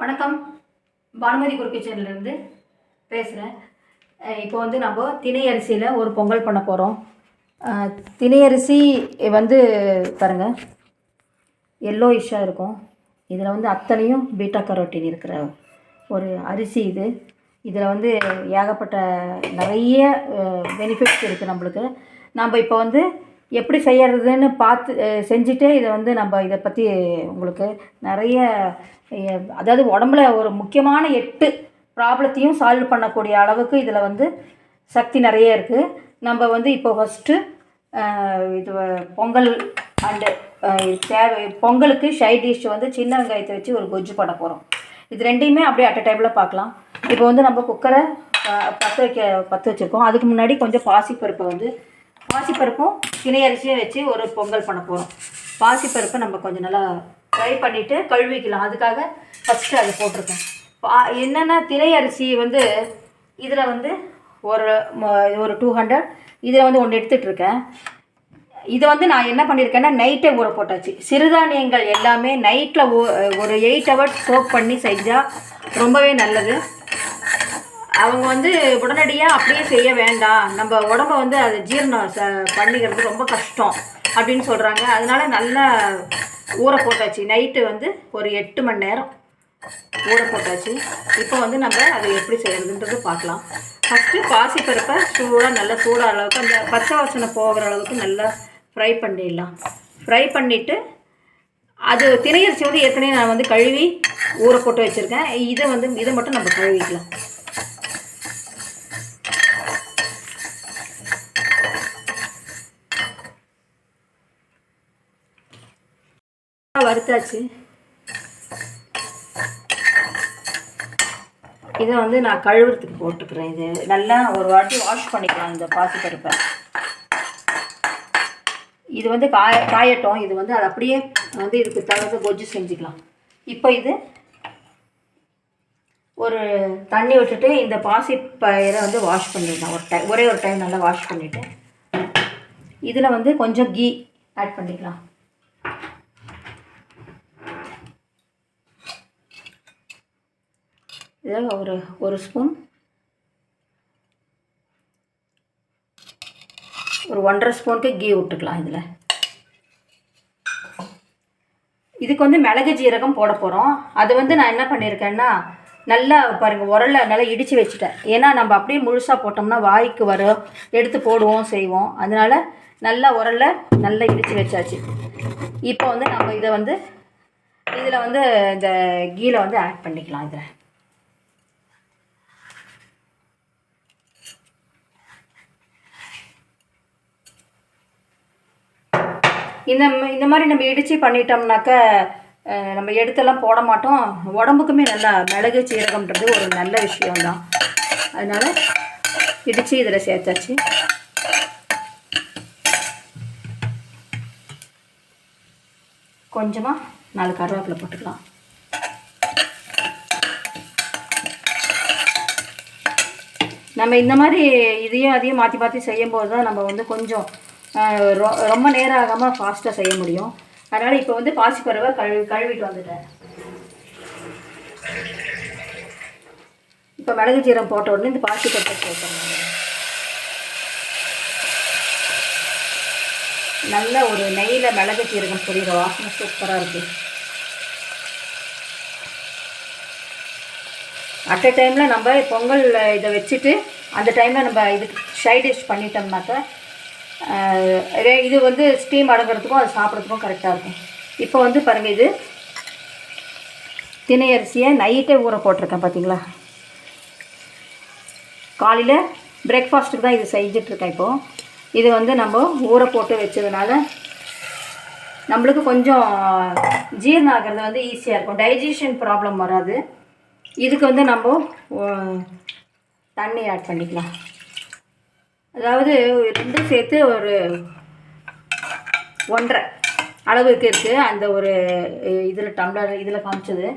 வணக்கம். பானுமதி குரு கிச்சன்லேருந்து பேசுகிறேன் இப்போ வந்து நம்ம திணை அரிசியில் ஒரு பொங்கல் பண்ண போகிறோம் திணை அரிசி வந்து பாருங்க எல்லோயிஷாக இருக்கும். இதில் வந்து அத்தனையும் பீட்டா கரோட்டின் இருக்கிற ஒரு அரிசி இது. இதில் வந்து ஏகப்பட்ட நிறைய பெனிஃபிட்ஸ் இருக்குது நம்மளுக்கு. நம்ம இப்போ வந்து எப்படி செய்யறதுன்னு பார்த்து செஞ்சுட்டே இதை வந்து நம்ம இதை பற்றி உங்களுக்கு நிறைய அதாவது உடம்புல ஒரு முக்கியமான எட்டு ப்ராப்ளத்தையும் சால்வ் பண்ணக்கூடிய அளவுக்கு இதில் வந்து சக்தி நிறைய இருக்குது நம்ம வந்து இப்போ ஃபஸ்ட்டு இது பொங்கல் அண்டு தேவை பொங்கலுக்கு சைட் டிஷ் வந்து சின்ன வெங்காயத்தை வச்சு ஒரு கொஜ்ஜு பண்ண போகிறோம் இது ரெண்டையுமே அப்படியே அட் டைமில் பார்க்கலாம். இப்போ வந்து நம்ம குக்கரை பற்ற வைக்க பற்ற வச்சுருக்கோம். அதுக்கு முன்னாடி கொஞ்சம் பாசிப்பருப்பை வந்து பாசிப்பருப்பும் திணை அரிசியும் வச்சு ஒரு பொங்கல் பண்ண போகிறோம் பாசிப்பருப்பை நம்ம கொஞ்சம் நல்லா ஃப்ரை பண்ணிவிட்டு கழுவிக்கலாம். அதுக்காக ஃபஸ்ட்டு அதை போட்டிருக்கேன் பா என்னென்னா திணை அரிசி வந்து இதில் வந்து ஒரு ஒரு டூ ஹண்ட்ரட் இதில் வந்து ஒன்று எடுத்துகிட்ருக்கேன் இதை வந்து நான் என்ன பண்ணியிருக்கேன்னா நைட்டே ஊற போட்டாச்சு. சிறுதானியங்கள் எல்லாமே நைட்டில் ஒரு எயிட் ஹவர்ஸ் சோப் பண்ணி செஞ்சால் ரொம்பவே நல்லது. அவங்க வந்து உடனடியாக அப்படியே செய்ய வேண்டாம். நம்ம உடம்ப வந்து அது ஜீரணம் ச பண்ணிக்கிறது ரொம்ப கஷ்டம் அப்படின்னு சொல்கிறாங்க அதனால நல்லா ஊற போட்டாச்சு. நைட்டு வந்து ஒரு எட்டு மணி நேரம் ஊற போட்டாச்சு. இப்போ வந்து நம்ம அதை எப்படி செய்கிறதுன்றது பார்க்கலாம். ஃபஸ்ட்டு பாசிப்பருப்பை சூடாக நல்லா சூடாக அளவுக்கு அந்த பச்சை வாசனை போகிற அளவுக்கு நல்லா ஃப்ரை பண்ணிடலாம். ஃப்ரை பண்ணிவிட்டு அது திணையரிசி வந்து ஏற்கனவே நான் வந்து கழுவி ஊற போட்டு வச்சுருக்கேன். இதை வந்து இதை மட்டும் நம்ம கழுவிக்கலாம். வறுத்தாச்சு. இதை வந்து நான் கழுவுறதுக்கு போட்டுக்கிறேன். இது நல்லா ஒரு வாட்டி வாஷ் பண்ணிக்கலாம் இந்த பாசிப்பருப்பை. இது வந்து காய காயட்டும். இது வந்து அது அப்படியே வந்து இதுக்கு தகுந்த கொஜ்ஜு செஞ்சுக்கலாம். இப்போ இது ஒரு தண்ணி விட்டுட்டு இந்த பாசி பயிரை வந்து வாஷ் பண்ணிடலாம். ஒரு டைம் ஒரே ஒரு டைம் நல்லா வாஷ் பண்ணிவிட்டு இதில் வந்து கொஞ்சம் கீ ஆட் பண்ணிக்கலாம். இதில் ஒரு ஒரு ஸ்பூன். ஒரு ஒன்றரை ஸ்பூனுக்கு கீ விட்டுக்கலாம் இதில். இதுக்கு வந்து மிளகு ஜீரகம் போட போகிறோம். அது வந்து நான் என்ன பண்ணியிருக்கேன்னா நல்லா பாருங்கள் உரல்ல நல்லா இடித்து வச்சுட்டேன். ஏன்னா நம்ம அப்படியே முழுசாக போட்டோம்னா வாய்க்கு வரும் எடுத்து போடுவோம் செய்வோம். அதனால நல்லா உரல்ல நல்லா இடித்து வச்சாச்சு. இப்போ வந்து நம்ம இதை வந்து இதில் வந்து இந்த கீழே வந்து ஆட் பண்ணிக்கலாம் இதில். இந்த இந்த மாதிரி நம்ம இடித்து பண்ணிட்டோம்னாக்க அஹ், நம்ம எடுத்தெல்லாம் போட மாட்டோம். உடம்புக்குமே நல்லா மிளகு சீரகம்ன்றது ஒரு நல்ல விஷயம்தான். அதனால் இடித்து இதில் சேர்த்தாச்சு. கொஞ்சமாக நாலு கருவேப்பிலை போட்டுக்கலாம். நம்ம இந்த மாதிரி இதையும் அதையும் மாற்றி மாற்றி செய்யும்போது தான் நம்ம வந்து கொஞ்சம் ரொம்ப நேரம் ஆகாமல் ஃபாஸ்ட்டாக செய்ய முடியும். அதனால் இப்போ வந்து பாசிப்பருவை கழுவி கழுவிட்டு வந்துட்டேன். இப்போ மிளகு ஜீரம் போட்ட உடனே இந்த பாசிப்பருப்பை சேர்க்கணும். நல்ல ஒரு நெய்யில் மிளகு சீரகம் பொரியிற வாசனை சூப்பராக இருக்குது அட் அ டைமில் நம்ம பொங்கல் இதை வச்சுட்டு அந்த டைமில் நம்ம இதுக்கு சைட் டிஷ் பண்ணிட்டோம்னாக்கா இது வந்து ஸ்டீம் அடங்குறதுக்கும் அது சாப்பிட்றதுக்கும் கரெக்டாக இருக்கும். இப்போ வந்து பாருங்கள் இது தினை அரிசியை நைட்டே ஊற போட்டிருக்கேன் பார்த்தீங்களா காலையில் பிரேக்ஃபாஸ்ட்டுக்கு தான் இது செஞ்சிட்ருக்கேன் இப்போது இது வந்து நம்ம ஊற போட்டு வச்சதுனால நம்மளுக்கு கொஞ்சம் ஜீரணம் ஆகிறது வந்து ஈஸியாக இருக்கும். டைஜஷன் ப்ராப்ளம் வராது. இதுக்கு வந்து நம்ம தண்ணி ஆட் பண்ணிக்கலாம். அதாவது ரெண்டும் சேர்த்து ஒரு ஒன்றரை அளவுக்கு இருக்குது அந்த ஒரு இதில் டம்ளர் இதில் காமிச்சது.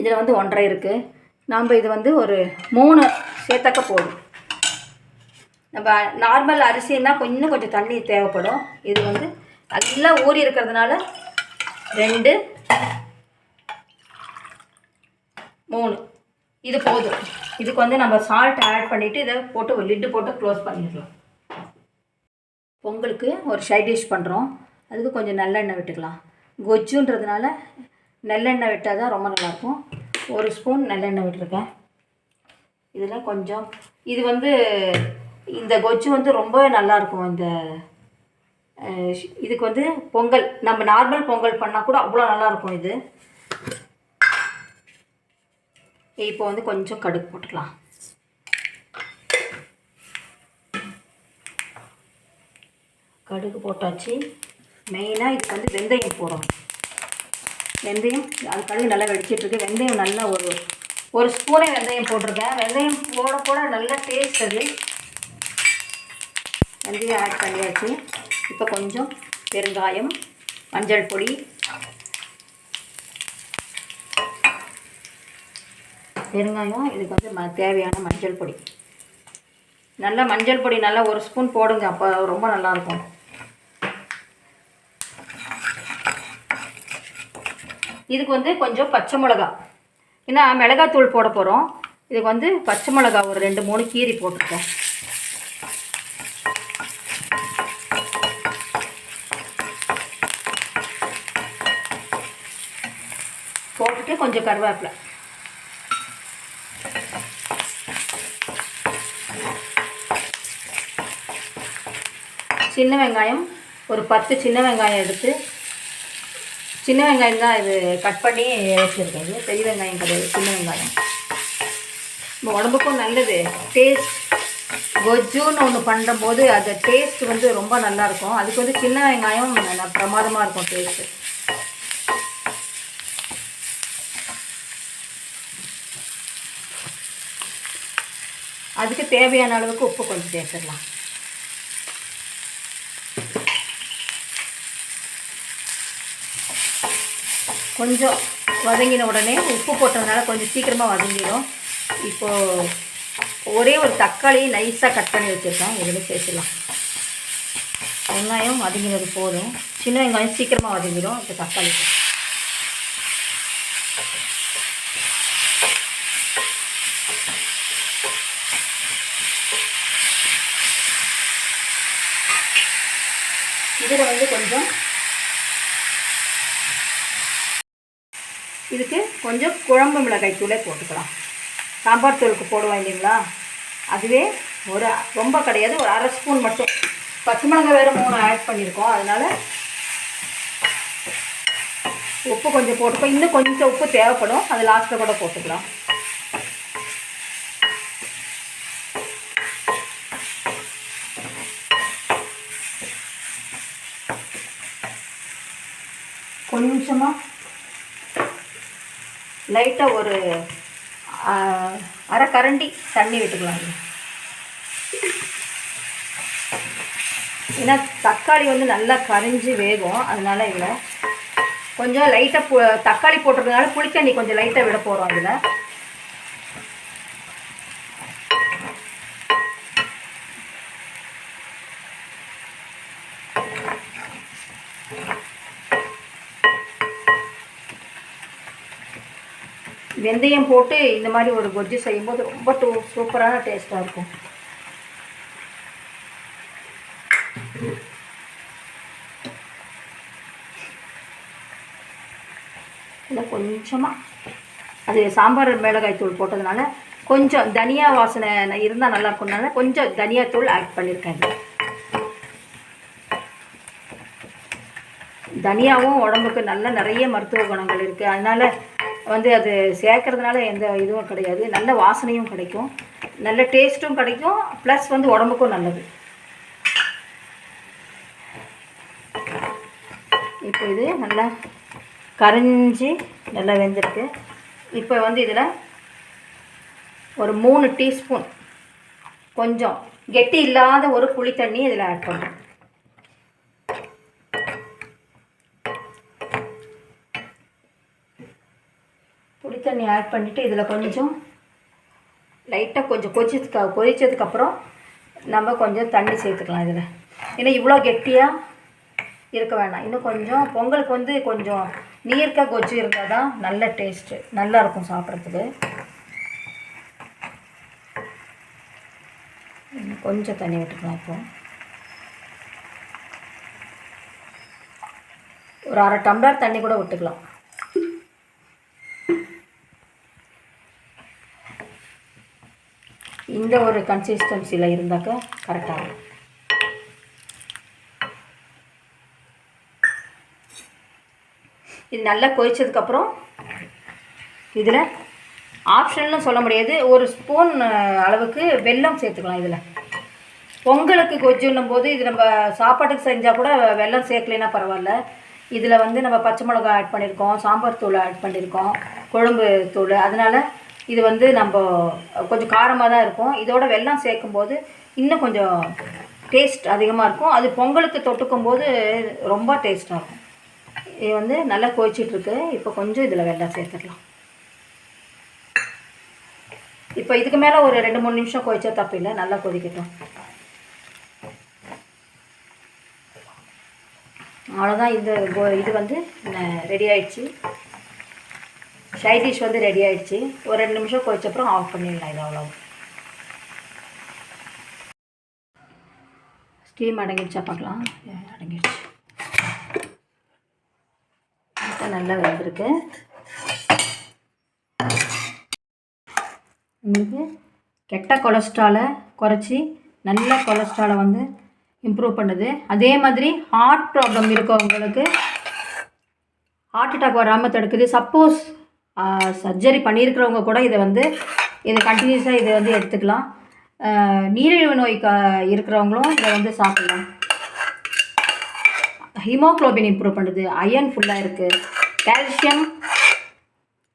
இதில் வந்து ஒன்றரை இருக்குது நாம் இது வந்து ஒரு மூணு சேர்த்தாக்க போதும். நம்ம நார்மல் அரிசின்னா கொஞ்சம் கொஞ்சம் தண்ணி தேவைப்படும். இது வந்து நல்லா ஊறி இருக்கிறதுனால ரெண்டு மூணு. இது போதும். இதுக்கு வந்து நம்ம சால்ட் ஆட் பண்ணிவிட்டு இதை போட்டு லிட்டு போட்டு க்ளோஸ் பண்ணிடலாம். பொங்கலுக்கு ஒரு சைட் டிஷ் பண்ணுறோம் அதுக்கு கொஞ்சம் நல்லெண்ணெய் விட்டுக்கலாம். கொஜ்ஜுன்றதுனால நல்லெண்ணெய் விட்டால் தான் ரொம்ப நல்லாயிருக்கும். ஒரு ஸ்பூன் நல்லெண்ணெய் விட்டுருக்கேன். இதில் கொஞ்சம் இது வந்து இந்த கொஜ்ஜு வந்து ரொம்ப நல்லாயிருக்கும். இந்த இதுக்கு வந்து பொங்கல் நம்ம நார்மல் பொங்கல் பண்ணால் கூட அவ்வளோ நல்லாயிருக்கும் இது. இப்போ வந்து கொஞ்சம் கடுகு போட்டுக்கலாம். கடுகு போட்டாச்சு. மெயினாக இதுக்கு வந்து வெந்தயம் போடுறோம் வெந்தயம் அது கடுகு நல்லா வெடிச்சிட்ருக்கு வெந்தயம் நல்லா ஒரு ஒரு ஸ்பூனே வெந்தயம் போட்டிருக்கேன். வெந்தயம் போட போட நல்லா டேஸ்ட் அது. வெந்தயம் ஆட் பண்ணியாச்சு. இப்போ கொஞ்சம் பெருங்காயம் மஞ்சள் பொடி பெருங்காயம் இதுக்கு வந்து ம தேவையான மஞ்சள் பொடி. நல்லா மஞ்சள் பொடி நல்லா ஒரு ஸ்பூன் போடுங்க அப்போ ரொம்ப நல்லாயிருக்கும் இதுக்கு வந்து கொஞ்சம் பச்சை மிளகா. ஏன்னா மிளகாத்தூள் போட போகிறோம் இதுக்கு வந்து பச்சை மிளகா ஒரு ரெண்டு மூணு கீரி போட்டிருக்கேன் போட்டுட்டு கொஞ்சம் கருவேப்பிலை. சின்ன வெங்காயம் ஒரு பத்து சின்ன வெங்காயம் எடுத்து சின்ன வெங்காயம் தான் இது கட் பண்ணி வச்சுருக்கேன் இது பெரிய வெங்காயம் கிடையாது சின்ன வெங்காயம். நம்ம உடம்புக்கும் நல்லது. டேஸ்ட் கொஜ்ஜுன்னு ஒன்று பண்ணும்போது அது டேஸ்ட் வந்து ரொம்ப நல்லாயிருக்கும். அதுக்கு வந்து சின்ன வெங்காயம் நல்லா பிரமாதமாக இருக்கும் டேஸ்ட்டு அதுக்கு தேவையான அளவுக்கு உப்பு கொஞ்சம் சேர்த்துடலாம். கொஞ்சம் வதங்கின உடனே உப்பு போட்டதுனால கொஞ்சம் சீக்கிரமாக வதங்கிடும். இப்போது ஒரே ஒரு தக்காளி நைஸாக கட் பண்ணி வச்சுருக்கேன். இதில் சேர்த்துலாம் வெங்காயம் வதங்கினது போதும். சின்ன வெங்காயம் சீக்கிரமாக வதங்கிடும் இப்போ தக்காளி. இதில் வந்து கொஞ்சம் இதுக்கு கொஞ்சம் குழம்பு மிளகாய் தூளே போட்டுக்கலாம். சாம்பார் தூளுக்கு போடுவோம் இல்லைங்களா? அதுவே ஒரு ரொம்ப கிடையாது ஒரு அரை ஸ்பூன் மட்டும். பச்சை மிளகாய் வேறு மூணு ஆட் பண்ணியிருக்கோம் அதனால் உப்பு கொஞ்சம் போட்டுக்கோ. இன்னும் கொஞ்சம் உப்பு தேவைப்படும் அது லாஸ்ட்டில் கூட போட்டுக்கலாம். கொஞ்சமாக லைட்டாக ஒரு அரை கரண்டி தண்ணி விட்டுக்கலாம். ஏன்னா தக்காளி வந்து நல்லா கரைஞ்சி வேகும். அதனால் இதில் கொஞ்சம் லைட்டாக பு தக்காளி போட்டிருக்கனால புளித்தண்ணி கொஞ்சம் லைட்டாக விட போகிறோம் அதில். வெந்தயம் போட்டு இந்த மாதிரி ஒரு கொஜ்ஜு செய்யும்போது ரொம்ப டூ சூப்பரான டேஸ்ட்டாக இருக்கும். இல்லை கொஞ்சமாக அது சாம்பார் மிளகாய் தூள் போட்டதுனால கொஞ்சம் தனியா வாசனை இருந்தால் நல்லா இருக்கும்னால கொஞ்சம் தனியா தூள் ஆட் பண்ணியிருக்கேன் தனியாவும் உடம்புக்கு நல்ல நிறைய மருத்துவ குணங்கள் இருக்குது அதனால் வந்து அது சேர்க்கறதுனால எந்த இதுவும் கிடையாது. நல்ல வாசனையும் கிடைக்கும். நல்ல டேஸ்ட்டும் கிடைக்கும். ப்ளஸ் வந்து உடம்புக்கும் நல்லது. இப்போ இது நல்லா கரைஞ்சி நல்லா வெந்திருக்கு. இப்போ வந்து இதில் ஒரு மூணு டீஸ்பூன் கொஞ்சம் கெட்டி இல்லாத ஒரு புளி தண்ணி இதில் ஆட் பண்ணுறோம் புளி தண்ணி ஆட் பண்ணிவிட்டு இதில் கொஞ்சம் லைட்டாக கொஞ்சம் கொதிச்சதுக்கு கொதித்ததுக்கப்புறம் நம்ம கொஞ்சம் தண்ணி சேர்த்துக்கலாம் இதில். ஏன்னா இவ்வளோ கெட்டியாக இருக்க வேண்டாம் இன்னும் கொஞ்சம் பொங்கலுக்கு வந்து கொஞ்சம் நீர்க்க கொஜ்ஜு இருந்தால் தான் நல்ல டேஸ்ட்டு நல்லா இருக்கும் சாப்பிட்றதுக்கு. கொஞ்சம் தண்ணி விட்டுக்கலாம் இப்போ. ஒரு அரை டம்ளர் தண்ணி கூட விட்டுக்கலாம். இந்த ஒரு கன்சிஸ்டன்சியில் இருந்தாக்க கரெக்டாக இருக்கும். இது நல்லா கொதிச்சதுக்கப்புறம் இதில் ஆப்ஷன்லாம் சொல்ல முடியாது ஒரு ஸ்பூன் அளவுக்கு வெல்லம் சேர்த்துக்கலாம் இதில். பொங்கலுக்கு கொஜ்ஜுன்னும் போது இது நம்ம சாப்பாட்டுக்கு செஞ்சால் கூட வெல்லம் சேர்க்கலைன்னா பரவாயில்ல. இதில் வந்து நம்ம பச்சை மிளகா ஆட் பண்ணியிருக்கோம் சாம்பார் தூள் ஆட் பண்ணியிருக்கோம் குழம்பு தூள். அதனால் இது வந்து நம்ம கொஞ்சம் காரமாக தான் இருக்கும். இதோட வெள்ளம் சேர்க்கும்போது இன்னும் கொஞ்சம் டேஸ்ட் அதிகமாக இருக்கும். அது பொங்கலுக்கு தொட்டுக்கும் போது ரொம்ப டேஸ்ட்டாக இருக்கும். இது வந்து நல்லா கொதிச்சிட்ருக்கு. இப்போ கொஞ்சம் இதில் வெள்ளம் சேர்த்துடலாம். இப்போ இதுக்கு மேலே ஒரு ரெண்டு மூணு நிமிஷம் கொதிச்சா தப்பு இல்லை. நல்லா கொதிக்கட்டும். அவ்வளோதான் இந்த இது வந்து ரெடி ஆயிடுச்சு. சைட் டிஷ் வந்து ரெடி ஆகிடுச்சு ஒரு ரெண்டு நிமிஷம் கொதிச்சப்புறம் ஆஃப் பண்ணிடலாம் இது அவ்வளோ ஸ்டீம் அடங்கிடுச்சா பார்க்கலாம். அடங்கிடுச்சு. முட்டை நல்லா வெந்திருக்கு. உங்களுக்கு கெட்ட கொலஸ்ட்ராலை குறைச்சி நல்ல கொலஸ்ட்ராலை வந்து இம்ப்ரூவ் பண்ணுது. அதே மாதிரி ஹார்ட் ப்ராப்ளம் இருக்கவங்களுக்கு ஹார்ட் அட்டாக் வராமல் தடுக்குது. சப்போஸ் சர்ஜரி பண்ணியிருக்கிறவங்க கூட இதை வந்து இதை கண்டினியூஸாக இதை வந்து எடுத்துக்கலாம். நீரிழிவு நோய் க இருக்கிறவங்களும் இதை வந்து சாப்பிடலாம். ஹீமோக்ளோபின் இம்ப்ரூவ் பண்ணுது. அயன் ஃபுல்லாக இருக்குது கால்சியம்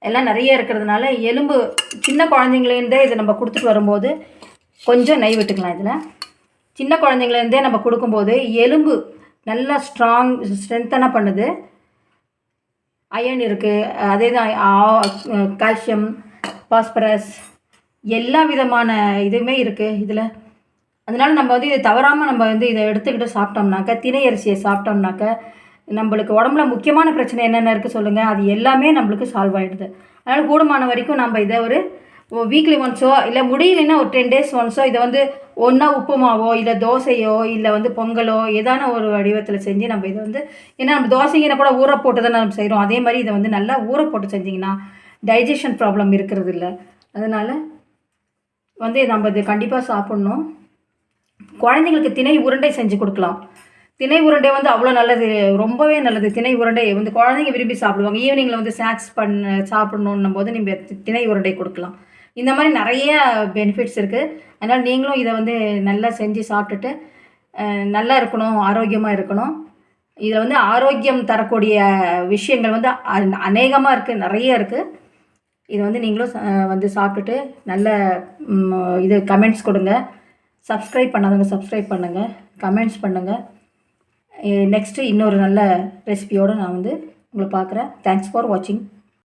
எல்லாம் நிறைய இருக்கிறதுனால எலும்பு சின்ன குழந்தைங்களேருந்தே இதை நம்ம கொடுத்துட்டு வரும்போது கொஞ்சம் நெய் விட்டுக்கலாம் இதில். சின்ன குழந்தைங்களேருந்தே நம்ம கொடுக்கும்போது எலும்பு நல்லா ஸ்ட்ராங் ஸ்ட்ரென்த்தனாக பண்ணுது. அயன் இருக்குது அதே தான் கால்சியம் பாஸ்பரஸ் எல்லா விதமான இதுவுமே இருக்குது இதில். அதனால் நம்ம வந்து இதை தவறாமல் நம்ம வந்து இதை எடுத்துக்கிட்டு சாப்பிட்டோம்னாக்க திணை அரிசியை சாப்பிட்டோம்னாக்க நம்மளுக்கு உடம்புல முக்கியமான பிரச்சனை என்னென்ன இருக்குது சொல்லுங்கள் அது எல்லாமே நம்மளுக்கு சால்வ் ஆகிடுது அதனால் கூடுமான வரைக்கும் நம்ம இதை ஒரு வீக்லி ஒன்ஸோ இல்லை முடியலைன்னா ஒரு டென் டேஸ் ஒன்ஸோ இதை வந்து ஒன்றா உப்புமாவோ இல்லை தோசையோ இல்லை வந்து பொங்கலோ ஏதான ஒரு வடிவத்தில் செஞ்சு நம்ம இதை வந்து ஏன்னா நம்ம தோசைங்கிற கூட ஊற போட்டு தான் நம்ம செய்கிறோம் அதே மாதிரி இதை வந்து நல்லா ஊற போட்டு செஞ்சிங்கன்னா டைஜஷன் ப்ராப்ளம் இருக்கிறது இல்லை. அதனால் வந்து நம்ம இது கண்டிப்பாக சாப்பிட்ணும். குழந்தைங்களுக்கு திணை உருண்டை செஞ்சு கொடுக்கலாம். திணை உருண்டை வந்து அவ்வளோ நல்லது ரொம்பவே நல்லது. திணை உருண்டை வந்து குழந்தைங்க விரும்பி சாப்பிடுவாங்க. ஈவினிங்கில் வந்து ஸ்நாக்ஸ் பண்ண சாப்பிடணுன்னும் போது நீங்கள் திணை உருண்டை கொடுக்கலாம். இந்த மாதிரி நிறைய பெனிஃபிட்ஸ் இருக்குது அதனால் நீங்களும் இதை வந்து நல்லா செஞ்சு சாப்பிட்டுட்டு நல்லா இருக்கணும் ஆரோக்கியமாக இருக்கணும். இதில் வந்து ஆரோக்கியம் தரக்கூடிய விஷயங்கள் வந்து அநேகமாக இருக்குது நிறைய இருக்குது இதை வந்து நீங்களும் வந்து சாப்பிட்டுட்டு நல்ல இது கமெண்ட்ஸ் கொடுங்க. சப்ஸ்கிரைப் பண்ணாதவங்க சப்ஸ்கிரைப் பண்ணுங்கள் கமெண்ட்ஸ் பண்ணுங்கள் நெக்ஸ்ட்டு இன்னொரு நல்ல ரெசிபியோடு நான் வந்து உங்களை பார்க்குறேன். தேங்க்ஸ் ஃபார் வாட்சிங்